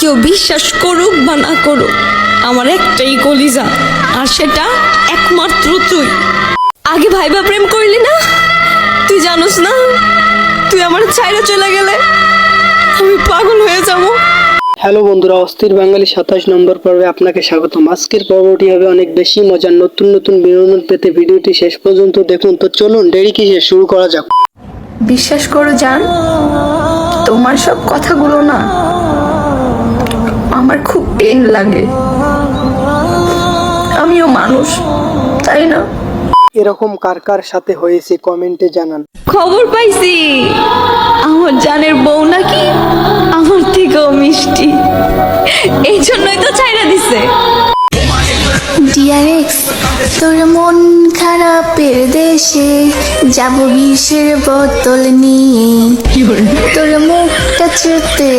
কেউ বিশ্বাস করুক বা না করুক আমার একটাই কলিজা আর সেটা একমাত্র তুই। আগে ভাইবা প্রেম করলি না? তুই জানোস না? তুই আমার ছাইরা চলে গেলে আমি পাগল হয়ে যাব। হ্যালো বন্ধুরা অস্থির বাঙালি সাতাশ নম্বর পর্বে আপনাকে স্বাগতম। আজকের পর্বটি হবে অনেক বেশি মজার নতুন নতুন বিনোদন পেতে ভিডিওটি শেষ পর্যন্ত দেখুন। তো চলুন দেরি কিসে শুরু করা যাক। বিশ্বাস করো জান তোমার সব কথাগুলো না আমার খুব পেন লাগে। আমিও মানুষ তাই না? এরকম কার কার সাথে হয়েছে কমেন্টে জানান। খবর পাইছি। আমার জানের বউ নাকি আমার থেকেও মিষ্টি। এই জন্যই তো ছাইরা দিছে। ডিয়ারেক্স তোর মন খারাপের দেশে যাব বিষের বোতল নিয়ে। তোর মুখটা দেব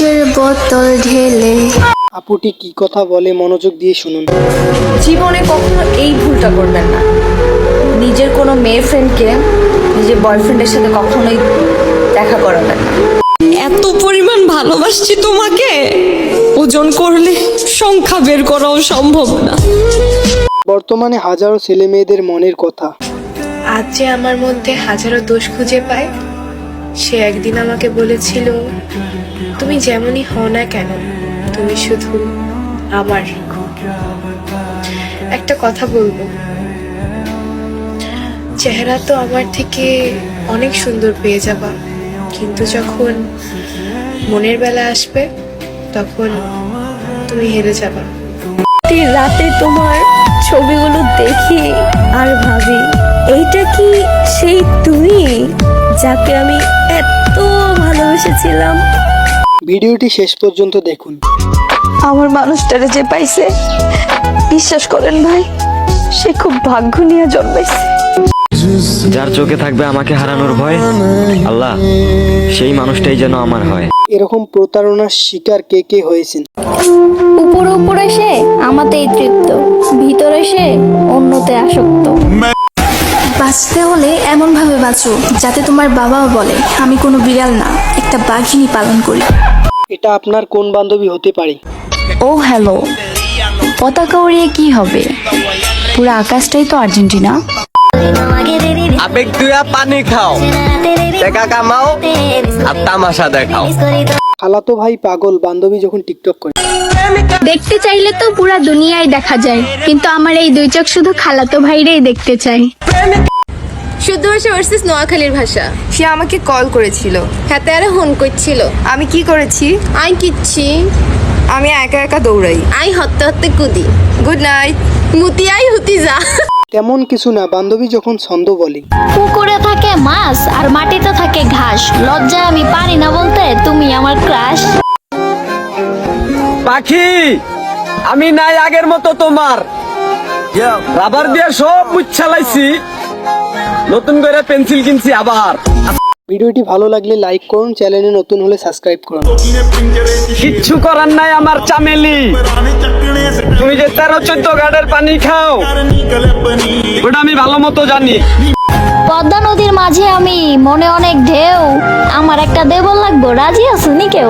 বিষের বোতল ঢেলে। আপুটি কি কথা বলে মনোযোগ দিয়ে শুনুন। জীবনে কখনো এই ভুলটা করবেন না। নিজের কোনো মেয়ে ফ্রেন্ডকে নিজের বয়ফ্রেন্ডের সাথে কখনোই দেখা করাবেন না। এত পরিমাণ ভালোবাসছি তোমাকে। ওজন করলে সংখ্যা বের করাও সম্ভব না। বর্তমানে হাজারো ছেলে মেয়েদের মনের কথা। আজ যে আমার মধ্যে হাজারো দোষ খুঁজে পায় সে একদিন আমাকে বলেছিল, তুমি যেমনই হও না কেন, তুমি শুধু আমার একটা কথা বলব। চেহারা তো আমার থেকে অনেক সুন্দর পেয়ে যাবা, কিন্তু যখন মনের বেলা আসবে, তখন তুমি হেরে যাবা। রাতে তোমার ছবিগুলো দেখি আর ভাবি যাকে আমি এত ভালোবেসেছিলাম। ভিডিওটি শেষ পর্যন্ত দেখুন। আমার মানুষটারে যে পাইছে বিশ্বাস করেন ভাই সে খুব ভাগ্য নিয়ে জন্মাইছে। যার চোখে থাকবে আমাকে হারানোর ভয় আল্লাহ সেই মানুষটাই যেন আমার হয়। এরকম প্রতারণার শিকার কে কে হয়েছেন? উপরে উপরে সে আমাতেই তৃপ্ত ভিতরে সে অন্যতে আসক্ত। বাঁচতে হলে এমন ভাবে বাঁচো যাতে তোমার বাবাও বলে আমি কোনো বিড়াল না একটা বাঘিনী পালন করি। এটা আপনার কোন বান্ধবী হতে পারে? ও হ্যালো। পতাকা উড়িয়ে কি হবে? পুরো আকাশটাই তো আর্জেন্টিনা। আবেগ দুয়া পানি খাও। টাকা কামাও আর তামাশা দেখাও। খালাতো ভাই পাগল বান্ধবী যখন টিকটক করে। দেখতে চাইলে তো পুরা দুনিয়ায় দেখা যায় কিন্তু আমার এই দুই চোখ শুধু খালাতো ভাইরেই দেখতে চাই শুদ্ধ ভাষা ভার্সেস নোয়াখালীর ভাষা। সে আমাকে কল করেছিল। হাতে আরে হন করছিল। আমি কি করেছি? আই কিচ্ছি। আমি একা একা দৌড়াই। আই হত্তে হত্তে কুদি। গুড নাইট মুতি আই হুতি যা। তেমন কিছু না বান্ধবী যখন ছন্দ বলে। পুকুরে থাকে মাছ আর মাটিতে থাকে ঘাস। লজ্জা আমি পারি না বলতে তুমি আমার ক্রাশ পাখি আমি নাই আগের মতো তোমার। রাবার দিয়ে সব বুচ্ছালাইছি নতুন করে পেন্সিল কিনছি আবার। ভিডিওটি ভালো লাগলে লাইক করুন চ্যানেলে নতুন হলে সাবস্ক্রাইব করুন। কিচ্ছু করার নাই আমার চামেলি। তুমি যে তেরো চোদ্দ গাড়ের পানি খাও ওটা আমি ভালো মতো জানি। পদ্মা নদীর মাঝে আমি মনে অনেক ঢেউ আমার একটা দেবল লাগবো রাজি আছো নি কেউ?